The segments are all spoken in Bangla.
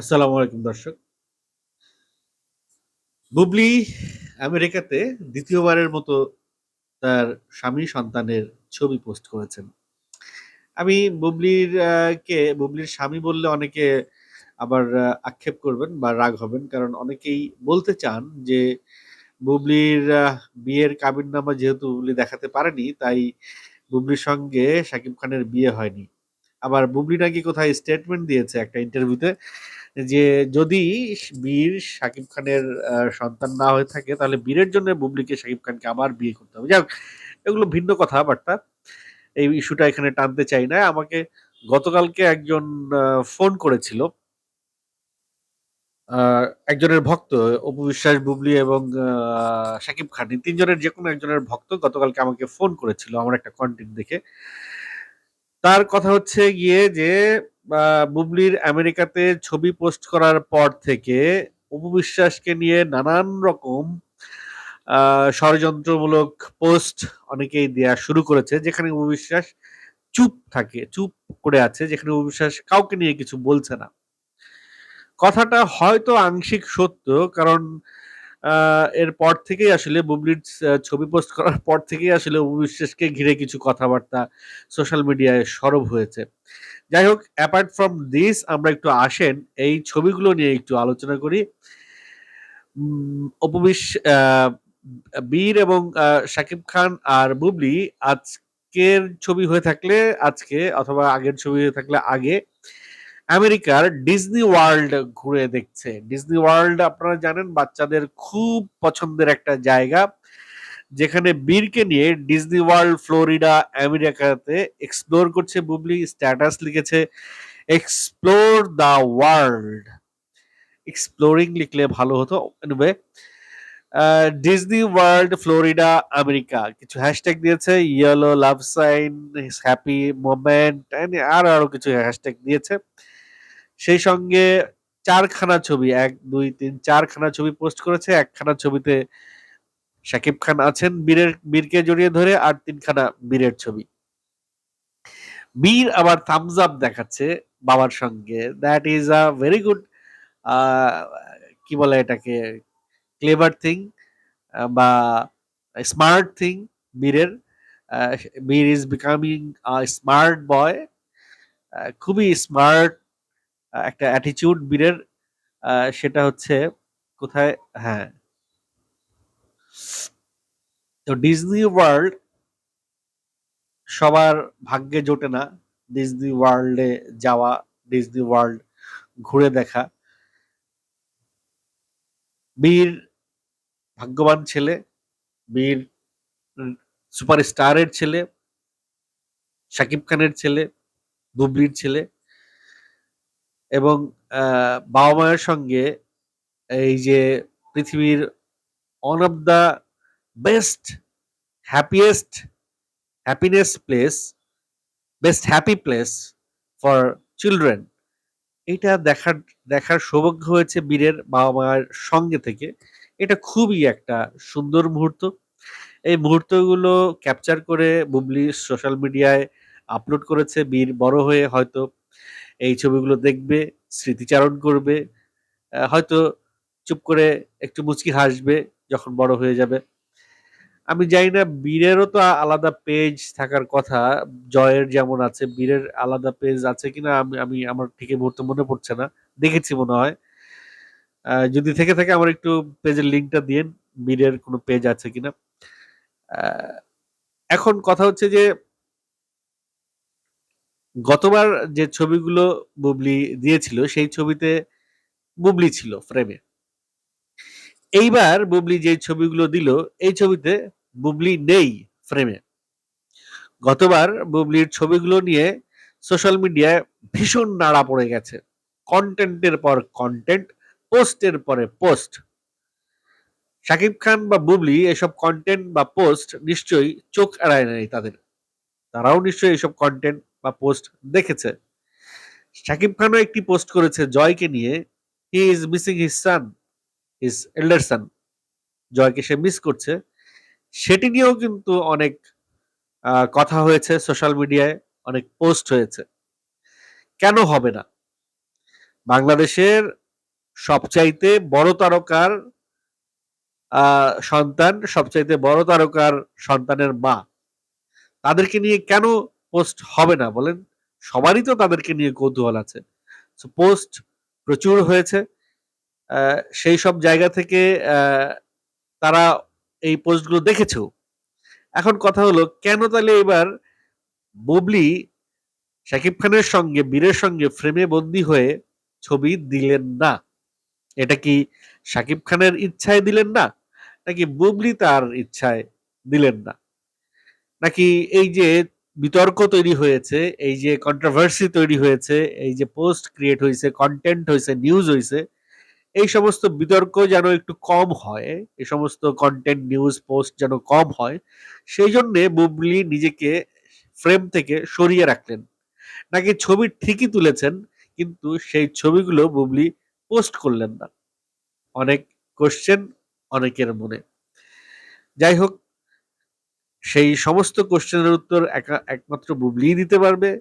আসসালামু আলাইকুম দর্শক। বুবলি আমেরিকাতে দ্বিতীয়বারের মতো তার স্বামী সন্তানের ছবি পোস্ট করেছেন। আমি বুবলির কে বুবলির স্বামী বললে অনেকে আবার আক্ষেপ করবেন বা রাগ হবেন। কারণ অনেকেই বলতে চান যে বুবলির বিয়ের কাবিননামা যেহেতু বুবলি দেখাতে পারেনি, তাই বুবলির সঙ্গে শাকিব খানের বিয়ে হয়নি। আবার বুবলি নাকি কোথায় স্টেটমেন্ট দিয়েছে একটা ইন্টারভিউতে যে যদি বীর শাকিব খানের সন্তান না হয়ে থাকে তাহলে বীরের জন্য বুবলিকে শাকিব খানকে আবার বিয়ে করতে হবে। যাই এগুলো ভিন্ন কথাবার্তা। এই ইস্যুটা এখানে টানতে চাই না। আমাকে গতকালকে একজন ফোন করেছিল। একজনের ভক্ত অপু বিশ্বাস, বুবলি এবং শাকিব খান তিনজনের যে কোনো একজনের ভক্ত গতকালকে আমাকে ফোন করেছিল আমার একটা কনটেন্ট দেখে। তার কথা হচ্ছে গিয়ে যে বুবলির আমেরিকাতে ছবি পোস্ট করার পর থেকে অপু বিশ্বাসকে নিয়ে নানান রকম ষড়যন্ত্রমূলক পোস্ট অনেকেই দেয়া শুরু করেছে। যেখানে অপু বিশ্বাস চুপ থাকে, চুপ করে আছে। যেখানে অপু বিশ্বাস কাউকে নিয়ে কিছু বলছে না। কথাটা হয়তো আংশিক সত্য। কারণ আ এরপর থেকেই আসলে বুবলির ছবি পোস্ট করার পর থেকেই আসলে অপু বিশ্বাসকে ঘিরে কিছু কথাবার্তা সোশ্যাল মিডিয়ায় সরব হয়েছে। যাই হোক অ্যাপার্ট ফ্রম দিস আমরা একটু আসেন, এই ছবিগুলো নিয়ে একটু আলোচনা করি। উম অপু বিশ বীর এবং শাকিব খান আর বুবলি আজকের ছবি হয়ে থাকলে আজকে অথবা আগের ছবি হয়ে থাকলে আগে আমেরিকার ডিজনি ওয়ার্ল্ড ঘুরে দেখছে। ডিজনি ওয়ার্ল্ড আপনারা জানেন, বাচ্চাদের খুব পছন্দের একটা জায়গা। যেখানে বীরকে নিয়ে ডিজনি ওয়ার্ল্ড ফ্লোরিডা আমেরিকাতে এক্সপ্লোর করছে বুবলি স্ট্যাটাস লিখেছে এক্সপ্লোর দ্য ওয়ার্ল্ড। এক্সপ্লোরিং লিখলে ভালো হতো। Anyway Disney World Florida America কিছু হ্যাশট্যাগ দিয়েছে yellow love sign, happy moment আরও, আরও কিছু হ্যাশট্যাগ দিয়েছে। সেই সঙ্গে চারখানা ছবি এক দুই তিন চারখানা ছবি পোস্ট করেছে। ১ খানা ছবিতে শাকিব খান আছেন বীরের বীরকে জড়িয়ে ধরে আর তিনখানা বীরের ছবি। বীর আবার থামস আপ দেখাচ্ছে বাবার সঙ্গে। That is a very good কি বলে এটাকে ক্লেভার থিং বা স্মার্ট থিং বীরের। বীর ইস বিকামিং স্মার্ট বয়। খুবই স্মার্ট একটা অ্যাটিটিউড বীরের। সেটা হচ্ছে কোথায় হ্যাঁ। তো ডিজনি ওয়ার্ল্ড সবার ভাগ্যে জোটে না। ডিজনি ওয়ার্ল্ডে যাওয়া, ডিজনি ওয়ার্ল্ড ঘুরে দেখা। বীর ভাগ্যবান ছেলে। বীর সুপারস্টারের ছেলে। শাকিব খানের ছেলে, বুবলির ছেলে। এবং আ বাবা-মায়ের সঙ্গে এই যে পৃথিবীর one of the best, happiest, happiness place, best happy place for children এটা দেখার দেখার সৌভাগ্য হয়েছে বীরের বাবা-মায়ের সঙ্গে থেকে। এটা খুবই একটা সুন্দর মুহূর্ত। এই মুহূর্তগুলো ক্যাপচার করে বুবলি সোশ্যাল মিডিয়ায় আপলোড করেছে। বীর বড় হয়ে হয়তো এই ছবিগুলো দেখবে, স্মৃতিচারণ করবে। হয়তো চুপ করে একটু মুচকি হাসবে যখন বড় হয়ে যাবে। আমি জানি না বীরেরও তো আলাদা পেজ থাকার কথা। জয়ের যেমন আছে, বীরের আলাদা পেজ আছে কিনা আমি আমি আমার ঠিক মুহূর্তে মনে পড়ছে না। দেখেছি মনে হয়। যদি থেকে থাকে আমার একটু পেজের লিঙ্কটা দিয়েন। বীরের কোনো পেজ আছে কিনা। এখন কথা হচ্ছে যে গতবার যে ছবিগুলো বুবলি দিয়েছিল সেই ছবিতে বুবলি ছিল ফ্রেমে। এইবার বুবলি যেই ছবিগুলো দিল এই ছবিতে বুবলি নেই ফ্রেমে। গতবার বুবলির ছবিগুলো নিয়ে সোশ্যাল মিডিয়ায় ভীষণ নাড়া পড়ে গেছে। কন্টেন্টের পর কন্টেন্ট পোস্টের পরে পোস্ট। শাকিব খান বা বুবলি এসব কন্টেন্ট বা পোস্ট নিশ্চয়ই চোখ এড়ায় নাই তাদের। তারাও নিশ্চয়ই এসব কন্টেন্ট বা পোস্ট দেখেছে। শাকিব খানও একটি পোস্ট করেছে জয়কে নিয়ে। He is missing his son, his elder. জয়কে সে মিস করছে। সেটি নিয়েও কিন্তু অনেক কথা হয়েছে সোশ্যাল মিডিয়ায়, অনেক পোস্ট হয়েছে। কেন হবে না? বাংলাদেশের সবচাইতে বড় তারকার সন্তান সবচাইতে বড় তারকার সন্তানের মা তাদেরকে নিয়ে কেন পোস্ট হবে না বলেন সবারই তো তাদেরকে নিয়ে কৌতূহল আছে পোস্ট প্রচুর হয়েছে সেই সব জায়গা থেকে তারা এই পোস্টগুলো দেখেছেও। এখন কথা হলো, কেন তাহলে এবার বুবলি শাকিব খানের সঙ্গে, বীরের সঙ্গে ফ্রেমে বন্দি হয়ে ছবি দিলেন না? এটা কি শাকিব খানের ইচ্ছায় দিলেন না? নাকি বুবলি তার ইচ্ছায় দিলেন না? নাকি এই যে বিতর্ক তৈরি হয়েছে, এই যে কন্ট্রোভার্সি তৈরি হয়েছে, এই যে পোস্ট ক্রিয়েট হয়েছে কন্টেন্ট হয়েছে নিউজ হয়েছে এই সমস্ত বিতর্ক যেন একটু কম হয়, এই সমস্ত কন্টেন্ট নিউজ পোস্ট যেন কম হয়, সেই জন্যে বুবলি নিজেকে ফ্রেম থেকে সরিয়ে রাখলেন। নাকি ছবি ঠিকই তুলেছেন, কিন্তু সেই ছবিগুলো বুবলি পোস্ট করলেন না। অনেক কোশ্চেন অনেকের মনে। যাই হোক, সেই সমস্ত কোশ্চেনের উত্তর একা- একমাত্র বুবলিই দিতে পারবে।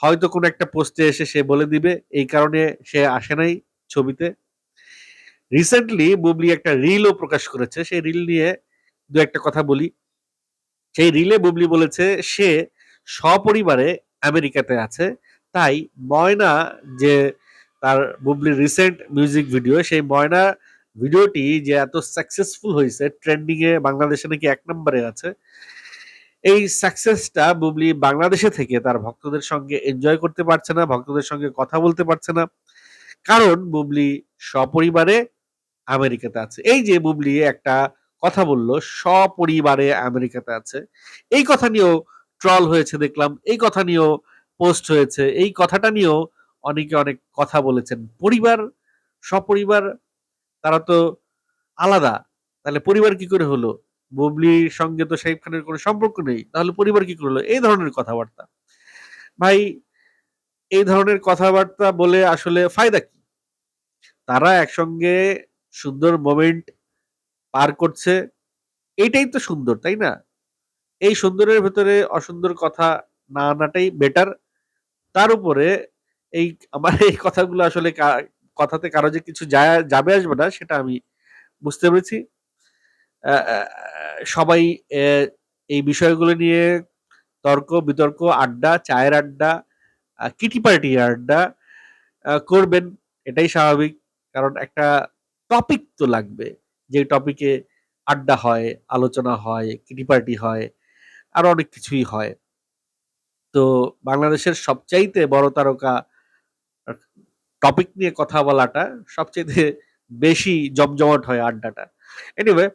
হয়তো কোনো একটা পোস্টে এসে সে বলে দিবে, এই কারণে সে আসে নাই ছবিতে। রিসেন্টলি বুবলি একটা রিলও প্রকাশ করেছে। সেই রিল নিয়ে দু একটা কথা বলি। সেই রিলে বুবলি বলেছে, সে সপরিবারে আমেরিকাতে আছে। তাই ময়না যে তার বুবলির রিসেন্ট মিউজিক ভিডিও সেই ময়না ভিডিওটি যে এত সাকসেসফুল হয়েছে ট্রেন্ডিং এ বাংলাদেশে নাকি এক নম্বরে আছে, এই সাকসেসটা বুবলি বাংলাদেশে থেকে তার ভক্তদের সঙ্গে এনজয় করতে পারছে না, ভক্তদের সঙ্গে কথা বলতে পারছে না। কারণ বুবলি সপরিবারে আমেরিকাতে আছে। এই যে বুবলি একটা কথা বলল, সপরিবারে আমেরিকাতে আছে। এই কথা নিয়েও ট্রল হয়েছে দেখলাম, এই কথা নিয়েও পোস্ট হয়েছে, এই কথাটা নিয়েও অনেকে অনেক কথা বলেছেন। পরিবার, সপরিবার, তারা তো আলাদা। তাহলে পরিবার কি করে হলো? বুবলির সঙ্গে তো শাহিব খানের কোনো সম্পর্ক নেই, তাহলে পরিবার কি করে হলো? এই ধরনের কথাবার্তা। ভাই, এই ধরনের কথাবার্তা বলে আসলে ফায়দা কি? তারা একসঙ্গে সুন্দর মোমেন্ট পার করছে। এইটাই তো সুন্দর, তাই না? এই সুন্দরের ভেতরে অসুন্দর কথা না আনাটাই বেটার তার উপরে এই আমার এই কথাগুলো আসলে কথাতে কারও যে কিছু যাবে আসবে না, সেটা আমি বুঝতে পেরেছি। সবাই এই বিষয়গুলো নিয়ে তর্ক, বিতর্ক, আড্ডা, চায়ের আড্ডা কিটি পার্টি আড্ডা করবেন, এটাই স্বাভাবিক। কারণ একটা টপিক তো লাগবে। যে টপিকে আড্ডা হয়, আলোচনা হয় কিটি পার্টি হয়, আরও অনেক কিছুই হয়। তো বাংলাদেশের সবচাইতে বড় তারকা টপিক নিয়ে কথা বলাটা সবচেয়ে বেশি জমজমাট হয় আড্ডাটা। এনিওয়ে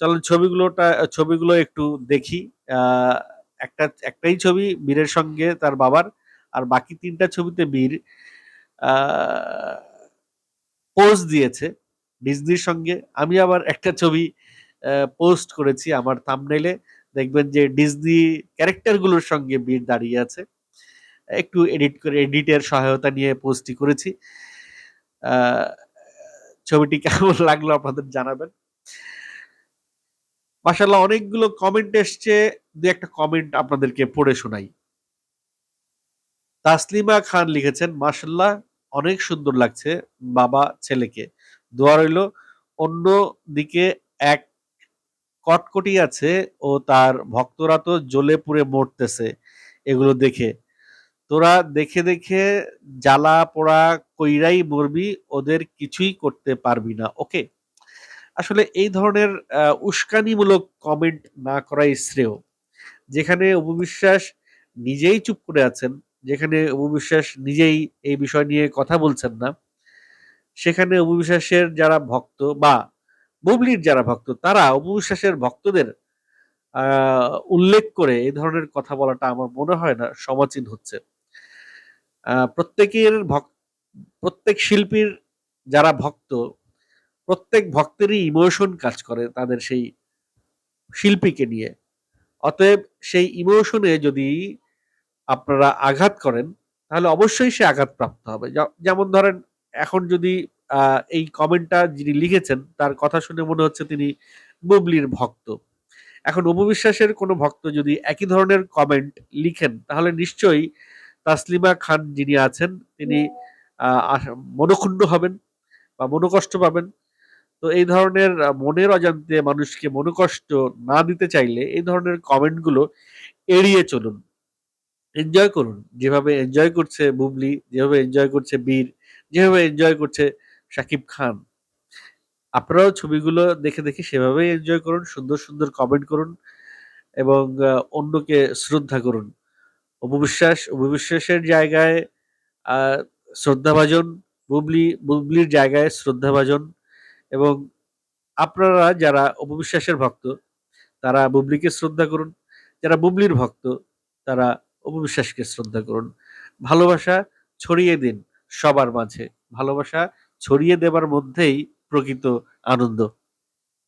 চলেন ছবিগুলোটা, ছবিগুলো একটু দেখি। একটা, একটাই ছবি, বীরের সঙ্গে তার বাবার, আর বাকি তিনটা ছবিতে বীর পোজ দিয়েছে। ডিজনির সঙ্গে আমি আবার একটা ছবি পোস্ট করেছি আমার থাম্বনেইলে দেখবেন যে ডিজনি ক্যারেক্টারগুলোর সঙ্গে বীর দাঁড়িয়ে আছে। একটু এডিট করে এডিটের সহায়তা নিয়ে পোস্টটি করেছি। ছবিটি কেমন লাগল আপনাদের জানাবেন? মাসাল্লাহ অনেকগুলো কমেন্ট এসছে। দু একটা কমেন্ট আপনাদেরকে পড়ে শোনাই। তাসলিমা খান লিখেছেন মাসাল্লাহ অনেক সুন্দর লাগছে বাবা ছেলেকে। দোয়া রইল। অন্য দিকে এক কটকটি আছে ও তার ভক্তরা তো জ্বলে পুড়ে মরতেছে এগুলো দেখে। তোরা দেখে দেখে জ্বালা পোড়া কইরাই মরবি, ওদের কিছুই করতে পারবি না, ওকে? আসলে এই ধরনের উস্কানিমূলক কমেন্ট না করাই শ্রেয়। যেখানে অপবিশ্বাস নিজেই চুপ করে আছেন, যেখানে অপবিশ্বাস নিজেই এই বিষয় নিয়ে কথা বলছেন না সেখানে অপবিশ্বাসের যারা ভক্ত বা বুবলির যারা ভক্ত, তারা অপবিশ্বাসের ভক্তদের উল্লেখ করে এই ধরনের কথা বলাটা আমার মনে হয় না সমাচীন হচ্ছে। প্রত্যেকের ভক্ত, প্রত্যেক শিল্পীর যারা ভক্ত, প্রত্যেক ভক্তেরই ইমোশন কাজ করে তাদের সেই শিল্পীকে নিয়ে। অতএব সেই ইমোশনে যদি আপনারা আঘাত করেন, তাহলে অবশ্যই সে আঘাতপ্রাপ্ত হবে। যেমন ধরেন এখন যদি এই কমেন্টটা যিনি লিখেছেন তার কথা শুনে মনে হচ্ছে তিনি বুবলির ভক্ত এখন উপবিশ্বাসের কোনো ভক্ত যদি একই ধরনের কমেন্ট লিখেন তাহলে নিশ্চয়ই তাসলিমা খান যিনি আছেন তিনি মনঃক্ষুণ্ণ হবেন বা মনোকষ্ট পাবেন। তো এই ধরনের মনের অজান্তে মানুষকে মনোকষ্ট না দিতে চাইলে এই ধরনের কমেন্টগুলো এড়িয়ে চলুন। এনজয় করুন। যেভাবে এনজয় করছে বুবলি, যেভাবে এনজয় করছে বীর, যেভাবে এনজয় করছে শাকিব খান। আপনারাও ছবিগুলো দেখে, দেখে সেভাবেই এনজয় করুন। সুন্দর, সুন্দর কমেন্ট করুন এবং অন্যকে শ্রদ্ধা করুন। অপু বিশ্বাস, অপু বিশ্বাসের জায়গায় শ্রদ্ধাভাজন, বুবলি, বুবলির জায়গায় শ্রদ্ধাভাজন এবং আপনারা যারা অপু বিশ্বাসের ভক্ত, তারা বুবলিকে শ্রদ্ধা করুন। যারা বুবলির ভক্ত, তারা অপু বিশ্বাসকে শ্রদ্ধা করুন। ভালোবাসা ছড়িয়ে দিন সবার মাঝে। ভালোবাসা ছড়িয়ে দেবার মধ্যেই প্রকৃত আনন্দ।